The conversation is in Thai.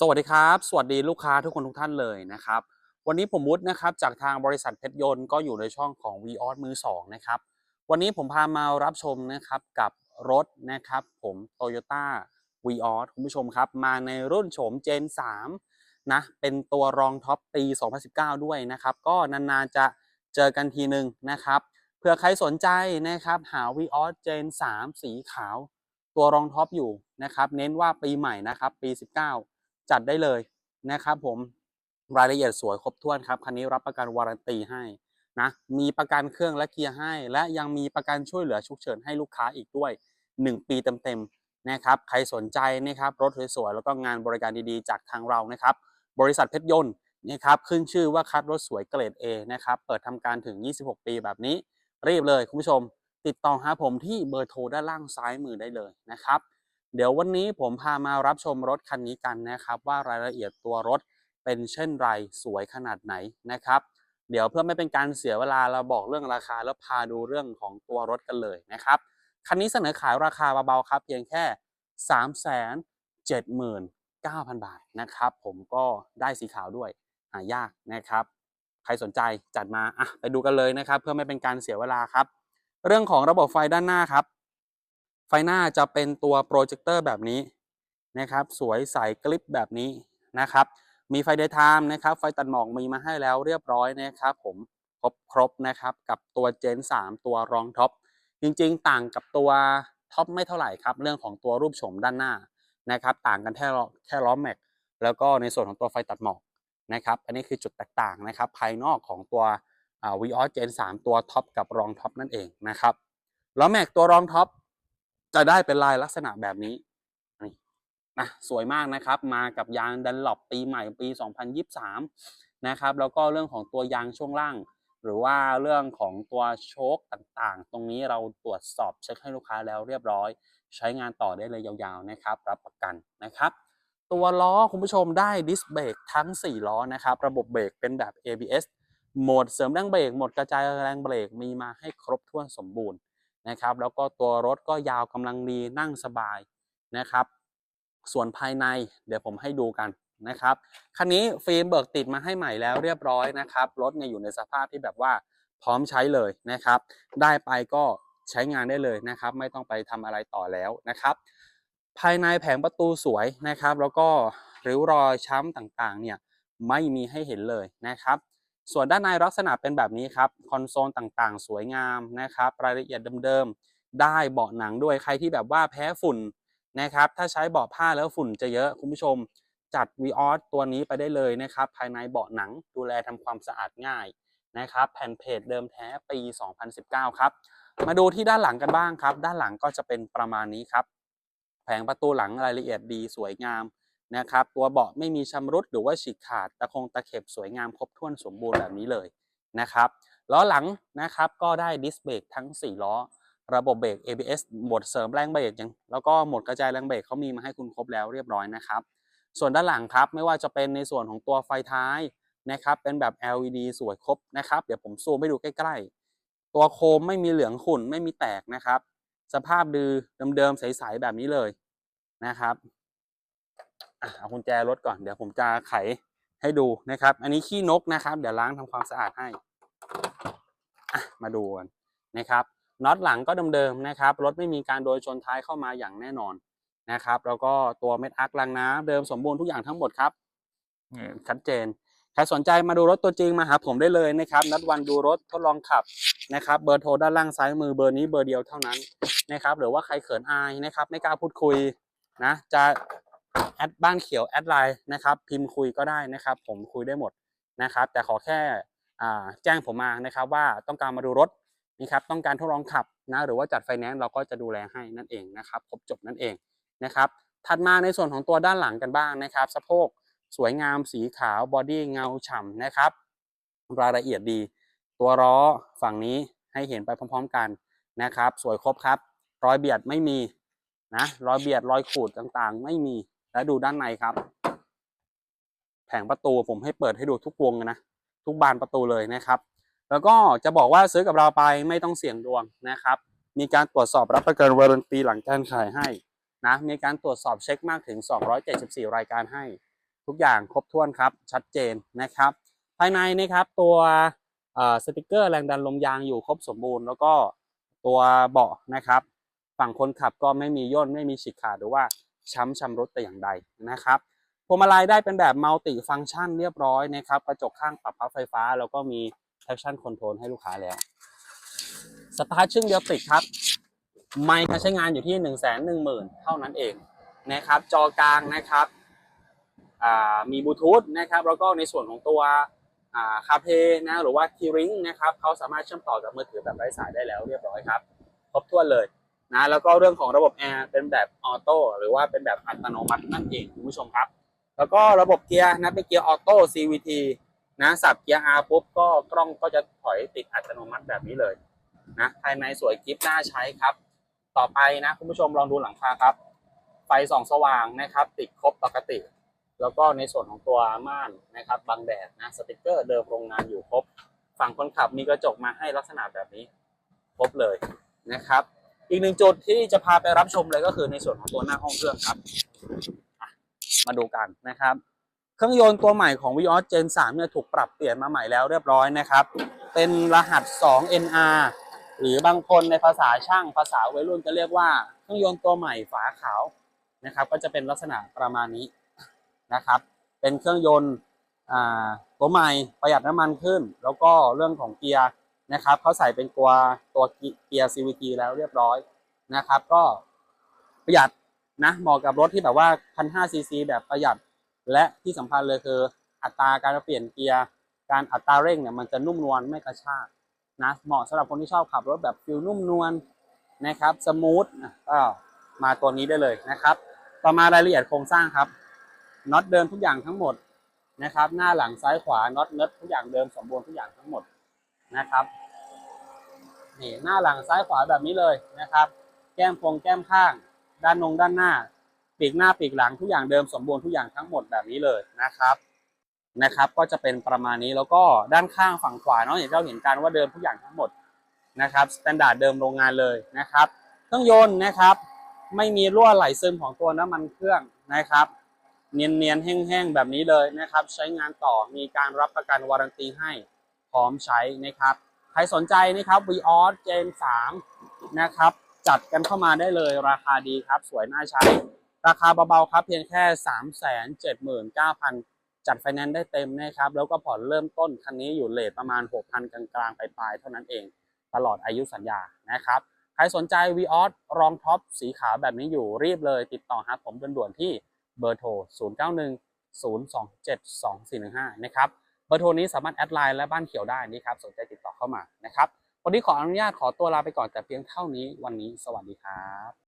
สวัสดีครับ สวัสดีลูกค้าทุกคนทุกท่านเลยนะครับ วันนี้ผมมุดนะครับจากทางบริษัทเพชรยนต์ก็อยู่ในช่องของ v ีออมือ2นะครับ วันนี้ผมพามารับชมนะครับกับรถนะครับ ผม Toyota v ีออคุณผู้ชมครับ มาในรุ่นโฉม Gen 3นะ เป็นตัวรองท็อปปี 2019 ด้วยนะครับ ก็นานๆจะเจอกันทีหนึ่งนะครับเผื่อใครสนใจนะครับ หา v ีออ Gen 3สีขาว ตัวรองท็อปอยู่นะครับ เน้นว่าปีใหม่นะครับปี 19 จัดได้เลยนะครับผมรายละเอียดสวยครบถ้วนครับคันนี้รับประกันวารันตีให้นะมีประกันเครื่องและเกียร์ให้ และยังมีประกันช่วยเหลือฉุกเฉินให้ลูกค้าอีกด้วย 1 ปีเต็มๆนะครับใครสนใจนะครับรถสวยๆแล้วก็งานบริการดีๆ จากทางเรานะครับ บริษัทเพชรยนต์นะครับขึ้นชื่อว่าคัดรถสวยเกรด A นะครับเปิดทำการถึง 26 ปีแบบนี้ รีบเลยคุณผู้ชม ติดต่อหาผมที่เบอร์โทรด้านล่างซ้ายมือได้เลยนะครับ เดี๋ยววันนี้ผมพามารับชมรถคันนี้กันนะครับ ว่ารายละเอียดตัวรถเป็นเช่นไรสวยขนาดไหนนะครับ เดี๋ยวเพื่อไม่เป็นการเสียเวลาเราบอกเรื่องราคาแล้วพาดูเรื่องของตัวรถกันเลยนะครับคันนี้เสนอขายราคาเบาๆครับ เพียงแค่ 3 7 9 0 0 0 บาทนะครับ ผมก็ได้สีขาวด้วยหายากนะครับ ใครสนใจจัดมาอะไปดูกันเลยนะครับ เพื่อไม่เป็นการเสียเวลาครับ เรื่องของระบบไฟด้านหน้าครับ ไฟหน้าจะเป็นตัวโปรเจคเตอร์แบบนี้นะครับ สวยใสกลิปแบบนี้นะครับ มีไฟเดย์ไทม์นะครับ ไฟตัดหมอกมีมาให้แล้วเรียบร้อยนะครับ ผมครบครบนะครับ กับตัว Gen 3 ตัวรองท็อป จริงๆ ต่างกับตัวท็อปไม่เท่าไหร่ครับ เรื่องของตัวรูปโฉมด้านหน้านะครับ ต่างกันแค่ล้อแค่ล้อแม็ก แล้วก็ในส่วนของตัวไฟตัดหมอกนะครับ อันนี้คือจุดแตกต่างนะครับ ภายนอกของตัววีออสเจน3ตัวท็อปกับรองท็อปนั่นเองนะครับล้อแม็กตัวรองท็อป จะได้เป็นลายลักษณะแบบนี้นี่นะสวยมากนะครับ มากับยางดันหลบปีใหม่ปี 2023 นะครับ แล้วก็เรื่องของตัวยางช่วงล่าง หรือว่าเรื่องของตัวโชคต่างๆ ตรงนี้เราตรวจสอบเช็คให้ลูกค้าแล้วเรียบร้อย ใช้งานต่อได้เลยยาวๆนะครับ รับประกันนะครับ ตัวล้อคุณผู้ชมได้ดิสเบรกทั้ง 4 ล้อนะครับ ระบบเบรกเป็นแบบ ABS โหมดเสริมแรงเบรกโหมดกระจายแรงเบรกมีมาให้ครบถ้วนสมบูรณ์ นะครับ แล้วก็ตัวรถก็ยาวกำลังดีนั่งสบายนะครับ ส่วนภายในเดี๋ยวผมให้ดูกันนะครับคันนี้ฟิล์มเบิกติดมาให้ใหม่แล้วเรียบร้อยนะครับรถเนี่ยอยู่ในสภาพที่แบบว่าพร้อมใช้เลยนะครับ ได้ไปก็ใช้งานได้เลยนะครับ ไม่ต้องไปทำอะไรต่อแล้วนะครับ ภายในแผงประตูสวยนะครับ แล้วก็ริ้วรอยช้ำต่างๆเนี่ยไม่มีให้เห็นเลยนะครับ ส่วนด้านในลักษณะเป็นแบบนี้ครับคอนโซลต่างๆ สวยงามนะครับรายละเอียดเดิมๆ ได้เบาะหนังด้วยใครที่แบบว่าแพ้ฝุ่นนะครับถ้าใช้เบาะผ้าแล้วฝุ่นจะเยอะคุณผู้ชม จัด v ีออสตัวนี้ไปได้เลยนะครับภายในเบาะหนังดูแลทำความสะอาดง่ายนะครับแผ่นเพจเดิมแท้ปี 2019 ครับ มาดูที่ด้านหลังกันบ้างครับ ด้านหลังก็จะเป็นประมาณนี้ครับ แผงประตูหลังรายละเอียดดีสวยงาม นะครับ ตัวเบาะไม่มีชำรุดหรือว่าฉีกขาดตะคงตะเข็บสวยงามครบถ้วนสมบูรณ์แบบนี้เลยนะครับล้อหลังนะครับก็ได้ดิสเบรกทั้ง 4 ล้อ ระบบเบรก ABS โหมดเสริมแรงเบรกยังแล้วก็โหมดกระจายแรงเบรกเขามีมาให้คุณครบแล้วเรียบร้อยนะครับ ส่วนด้านหลังครับไม่ว่าจะเป็นในส่วนของตัวไฟท้ายนะครับเป็นแบบ LED สวยครบนะครับ เดี๋ยวผมซูมให้ดูใกล้ ๆ ตัวโคมไม่มีเหลืองขุ่นไม่มีแตกนะครับ สภาพดือเดิมๆใสๆแบบนี้เลยนะครับ เอากุญแจรถก่อนเดี๋ยวผมจะไขให้ดูนะครับ อันนี้ขี้นกนะครับ เดี๋ยวล้างทำความสะอาดให้มาดูกันนะครับน็อตหลังก็เดิมๆนะครับ รถไม่มีการโดยชนท้ายเข้ามาอย่างแน่นอนนะครับ แล้วก็ตัวเม็ดอาร์คลังน้ำเดิมสมบูรณ์ทุกอย่างทั้งหมดครับชัดเจนใครสนใจมาดูรถตัวจริงมาหาผมได้เลยนะครับ นัดวันดูรถทดลองขับนะครับ เบอร์โทรด้านล่างซ้ายมือเบอร์นี้เบอร์เดียวเท่านั้นนะครับ หรือว่าใครเขินอายนะครับ ไม่กล้าพูดคุยนะ จะ แอดบ้านเขียวแอดไลน์นะครับพิมพ์คุยก็ได้นะครับ ผมคุยได้หมดนะครับ แต่ขอแค่แจ้งผมมานะครับ ว่าต้องการมาดูรถนะครับต้องการทดลองขับนะหรือว่าจัดไฟแนนซ์เราก็จะดูแลให้นั่นเองนะครับครบจบนั่นเองนะครับถัดมาในส่วนของตัวด้านหลังกันบ้างนะครับ สะโพกสวยงามสีขาวบอดี้เงาฉ่ำนะครับรายละเอียดดี ตัวล้อฝั่งนี้ให้เห็นไปพร้อมๆกันนะครับ สวยครบครับ รอยเบียดไม่มีนะรอยเบียดรอยขูดต่างๆ ไม่มี แล้วดูด้านในครับ แผงประตูผมให้เปิดให้ดูทุกวงนะทุกบานประตูเลยนะครับ แล้วก็จะบอกว่าซื้อกับเราไปไม่ต้องเสี่ยงดวงนะครับ มีการตรวจสอบรับประกันวารันตีหลังการขายให้นะมีการตรวจสอบเช็คมากถึง 274 รายการให้ ทุกอย่างครบถ้วนครับ ชัดเจนนะครับ ภายในนะครับตัวสติกเกอร์แรงดันลมยางอยู่ครบสมบูรณ์ แล้วก็ตัวเบาะนะครับ ฝั่งคนขับก็ไม่มีย่นไม่มีฉีกขาดหรือว่า ช้ำชำรุดแต่อย่างใดนะครับพวงมาลัยได้เป็นแบบมัลติฟังก์ชันเรียบร้อยนะครับกระจกข้างปรับพับไฟฟ้า แล้วก็มี traction control ให้ลูกค้าแล้วสตาร์ทชึ่งเดียวติดครับ ไมค์การใช้งานอยู่ที่1นึ่งแสนหนึ่งหมื่นเท่านั้นเองนะครับ จอกลางนะครับมีบลูทูธนะครับ แล้วก็ในส่วนของตัวคาเพนะหรือว่าคีริงนะครับเขาสามารถเชื่อมต่อกับมือถือแบบไร้สายได้แล้วเรียบร้อยครับ ครบถ้วนเลย นะแล้วก็เรื่องของระบบแอร์เป็นแบบออโต้หรือว่าเป็นแบบอัตโนมัตินั่นเองคุณผู้ชมครับ แล้วก็ระบบเกียร์นะเป็นเกียร์ออโต้ CVT นะสับเกียร์ R ปุ๊บก็กล้องก็จะถอยติดอัตโนมัติแบบนี้เลยนะภายในสวยกริปน่าใช้ครับ ต่อไปนะคุณผู้ชมลองดูหลังคาครับ ไฟส่องสว่างนะครับ ติดครบปกติ แล้วก็ในส่วนของตัวม่านนะครับบังแดดนะสติกเกอร์เดิมโรงงานอยู่ครบ ฝั่งคนขับมีกระจกมาให้ลักษณะแบบนี้ ครบเลยนะครับ อีกหนึ่งจุดที่จะพาไปรับชมเลยก็คือในส่วนของตัวหน้าห้องเครื่องครับ มาดูกันนะครับ เครื่องยนต์ตัวใหม่ของ Vios Gen 3เนี่ยถูกปรับเปลี่ยนมาใหม่แล้วเรียบร้อยนะครับ เป็นรหัส 2 NR หรือบางคนในภาษาช่างภาษาวัยรุ่นจะเรียกว่าเครื่องยนต์ตัวใหม่ฝาขาวนะครับ ก็จะเป็นลักษณะประมาณนี้นะครับ เป็นเครื่องยนต์ตัวใหม่ประหยัดน้ำมันขึ้น แล้วก็เรื่องของเกียร์ นะครับเขาใส่เป็นตัวตัวเกียร์ CVT แล้วเรียบร้อยนะครับ ก็ประหยัดนะเหมาะกับรถที่แบบว่า 1,500ซีซีแบบประหยัดและที่สำคัญเลยคือ อัตราการเปลี่ยนเกียร์การอัตราเร่งเนี่ยมันจะนุ่มนวลไม่กระชากนะเหมาะสำหรับคนที่ชอบขับรถแบบฟิลนุ่มนวลนะครับสมูทก็มาตัวนี้ได้เลยนะครับ ต่อมารายละเอียดโครงสร้างครับน็อตเดิมทุกอย่างทั้งหมดนะครับ หน้าหลังซ้ายขวาน็อตเนิร์ทุกอย่างเดิมสมบูรณ์ทุกอย่างทั้งหมด นะครับนี่หน้าหลังซ้ายขวาแบบนี้เลยนะครับ แก้มพงแก้มข้าง ด้านนงด้านหน้า ปีกหน้าปีกหลังทุกอย่างเดิมสมบูรณ์ทุกอย่างทั้งหมดแบบนี้เลยนะครับนะครับ ก็จะเป็นประมาณนี้แล้วก็ด้านข้างฝั่งขวาเนาะอย่างที่เราเห็นกันว่าเดิมทุกอย่างทั้งหมดนะครับสแตนดาร์ดเดิมโรงงานเลยนะครับเครื่องยนต์นะครับ ไม่มีรั่วไหลซึมของตัวน้ำมันเครื่องนะครับ เนียนๆแห้งๆแบบนี้เลยนะครับ ใช้งานต่อมีการรับประกันวารันตีให้ พร้อมใช้นะครับ ใครสนใจนะครับ Vios Gen 3นะครับ จัดกันเข้ามาได้เลยราคาดีครับ สวยน่าใช้ ราคาเบาๆครับ เพียงแค่ 3 7 9 0 0 0 จัดไฟแนนซ์ได้เต็มนะครับ แล้วก็ผ่อนเริ่มต้นคันนี้อยู่เลทประมาณ 6,000 กลางๆปลายๆเท่านั้นเอง ตลอดอายุสัญญานะครับใครสนใจ v ีออสรองท็อปสีขาวแบบนี้อยู่รีบเลย ติดต่อหาผมด่วนๆที่เบอร์โทร 091 027 2415 นะครับ เบอร์โทรนี้สามารถแอดไลน์และบ้านเขียวได้นี่ครับสนใจติดต่อเข้ามานะครับวันนี้ขออนุญาตขอตัวลาไปก่อนแต่เพียงเท่านี้วันนี้สวัสดีครับ